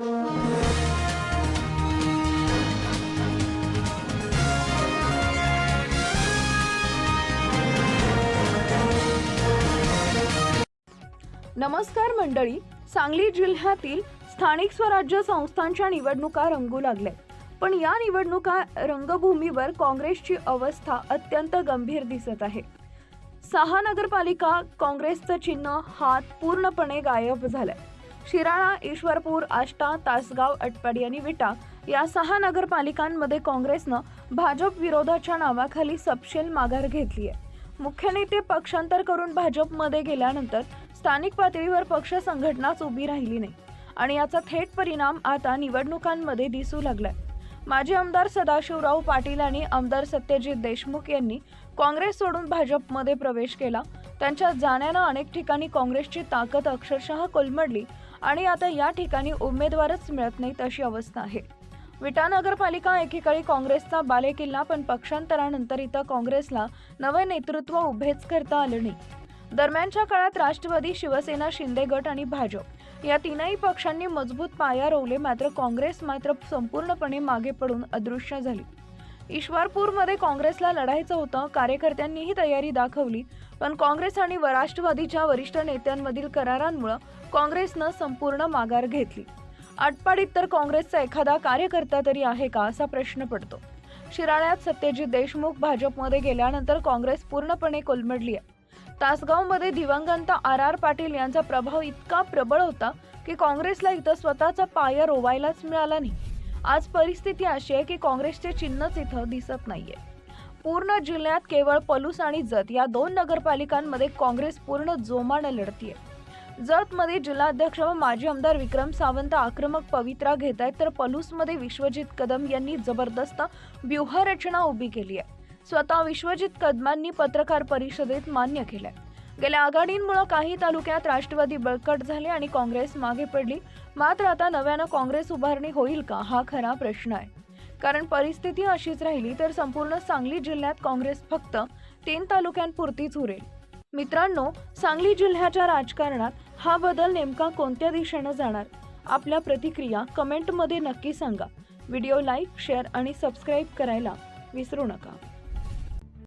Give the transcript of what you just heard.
नमस्कार मंडळी. सांगली जिल्ह्यातील स्थानिक स्वराज्य संस्थांच्या निवडणुका रंगू लागल्या. पण या निवडणुका रंगभूमीवर काँग्रेसची अवस्था अत्यंत गंभीर दिसत आहे. सहा नगरपालिका काँग्रेसचं चिन्ह हात पूर्णपणे गायब झालंय. शिराळा ईश्वरपूर आष्टा तासगाव अटपाडी आणि विटा या सहा नगरपालिकांमध्ये काँग्रेसनं भाजप विरोधाच्या नावाखाली सपशेल माघार घेतली आहे. मुख्य नेते पक्षांतर करून भाजपमध्ये गेल्यानंतर स्थानिक पातळीवर पक्ष संघटनाच उभी राहिली नाही आणि याचा थेट परिणाम आता निवडणुकांमध्ये दिसू लागलाय. माजी आमदार सदाशिवराव पाटील आणि आमदार सत्यजित देशमुख यांनी काँग्रेस सोडून भाजपमध्ये प्रवेश केला. त्यांच्या जाण्यानं अनेक ठिकाणी काँग्रेसची ताकद अक्षरशः कोलमडली आणि आता या ठिकाणी उमेदवारच मिळत नाहीत अशी अवस्था आहे. विटा नगरपालिका एकेकाळी काँग्रेसचा बालेकिल्ला पण पक्षांतरानंतर इथं काँग्रेसला नवे नेतृत्व उभेच करता आलं नाही. दरम्यानच्या काळात राष्ट्रवादी शिवसेना शिंदे गट आणि भाजप या तीनही पक्षांनी मजबूत पाया रोवले मात्र काँग्रेस मात्र संपूर्णपणे मागे पडून अदृश्य झाली. ईश्वरपूरमध्ये काँग्रेसला लढायचं होतं कार्यकर्त्यांनीही तयारी दाखवली. पण काँग्रेस आणि राष्ट्रवादीच्या वरिष्ठ नेत्यांमधील करारांमुळं काँग्रेसनं संपूर्ण माघार घेतली. आटपाडीत तर काँग्रेसचा एखादा कार्यकर्ता तरी आहे का असा प्रश्न पडतो. शिराळ्यात सत्यजित देशमुख भाजपमध्ये गेल्यानंतर काँग्रेस पूर्णपणे कोलमडली आहे. तासगावमध्ये दिवंगत आर आर पाटील यांचा प्रभाव इतका प्रबळ होता की काँग्रेसला इथं स्वतःचा पाया रोवायलाच मिळाला नाही. आज परिस्थिती अशी आहे की काँग्रेसचे चिन्हच इथं दिसत नाहीये. पूर्ण जिल्ह्यात केवळ पलूस आणि जत या दोन नगरपालिकांमध्ये काँग्रेस पूर्ण जोमानं लढतीये. जतमध्ये जिल्हाध्यक्ष व माजी आमदार विक्रम सावंत आक्रमक पवित्रा घेत आहेत तर पलूसमध्ये विश्वजित कदम यांनी जबरदस्त व्यूहरचना उभी केली आहे स्वतः विश्वजित कदमांनी पत्रकार परिषदेत मान्य केलंय. गेल्या आघाडींमुळे काही तालुक्यात राष्ट्रवादी बळकट झाले आणि काँग्रेस मागे पडली. मात्र आता नव्यानं काँग्रेस उभारणी होईल का हा खरा प्रश्न आहे. कारण परिस्थिती अशीच राहिली तर संपूर्ण सांगली जिल्ह्यात काँग्रेस फक्त तीन तालुक्यांपुरतीच उरेल. मित्रांनो सांगली जिल्ह्याच्या राजकारणात हा बदल नेमका कोणत्या दिशेनं जाणार? आपल्या प्रतिक्रिया कमेंटमध्ये नक्की सांगा. व्हिडिओ लाईक शेअर आणि सबस्क्राईब करायला विसरू नका.